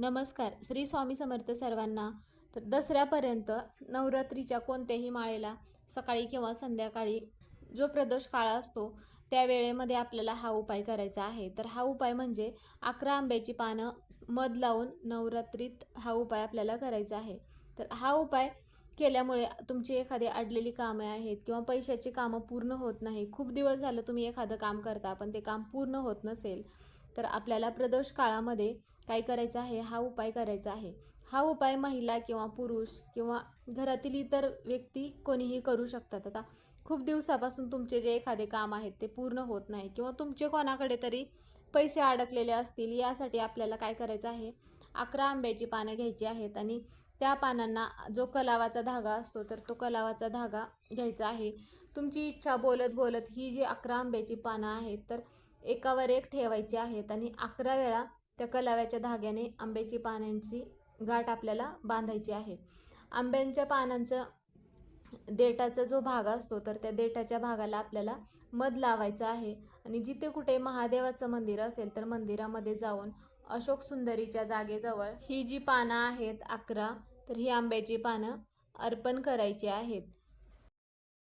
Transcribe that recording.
नमस्कार श्री स्वामी समर्थ सर्वांना. तर दसऱ्यापर्यंत नवरात्रीच्या कोणत्याही माळेला सकाळी किंवा संध्याकाळी जो प्रदोष काळ असतो त्या वेळेमध्ये आपल्याला हा उपाय करायचा आहे. तर हा उपाय म्हणजे अकरा आंब्याची पानं मध लावून नवरात्रीत हा उपाय आपल्याला करायचा आहे. तर हा उपाय केल्यामुळे तुमची एखादी अडलेली कामे आहेत किंवा पैशाची कामं पूर्ण होत नाही. खूप दिवस झालं तुम्ही एखादं काम करता पण ते काम पूर्ण होत नसेल. तर आपल्याला प्रदोष काळामध्ये काय करायचं आहे? हा उपाय करायचा आहे. हा उपाय महिला किंवा पुरुष किंवा घरातील इतर व्यक्ती कोणीही करू शकतात. आता खूप दिवसापासून तुमचे जे एखादे काम आहेत ते पूर्ण होत नाही किंवा तुमचे कोणाकडे तरी पैसे अडकलेले असतील यासाठी आपल्याला काय करायचं आहे? अकरा आंब्याची पानं घ्यायची आहेत आणि त्या पानांना जो कलावाचा धागा असतो तर तो कलावाचा धागा घ्यायचा आहे. तुमची इच्छा बोलत बोलत ही जी अकरा आंब्याची पानं आहेत तर एकावर एक ठेवायची आहेत आणि अकरा वेळा त्या कलाव्याच्या धाग्याने आंब्याची पानांची गाठ आपल्याला बांधायची आहे. आंब्यांच्या पानांचं देठाचा जो भाग असतो तर त्या देठाच्या भागाला आपल्याला मध लावायचं आहे. आणि जिथे कुठे महादेवाचं मंदिर असेल तर मंदिरामध्ये जाऊन अशोक सुंदरीच्या जागेजवळ ही जी पानं आहेत अकरा तर ही आंब्याची पानं अर्पण करायची आहेत.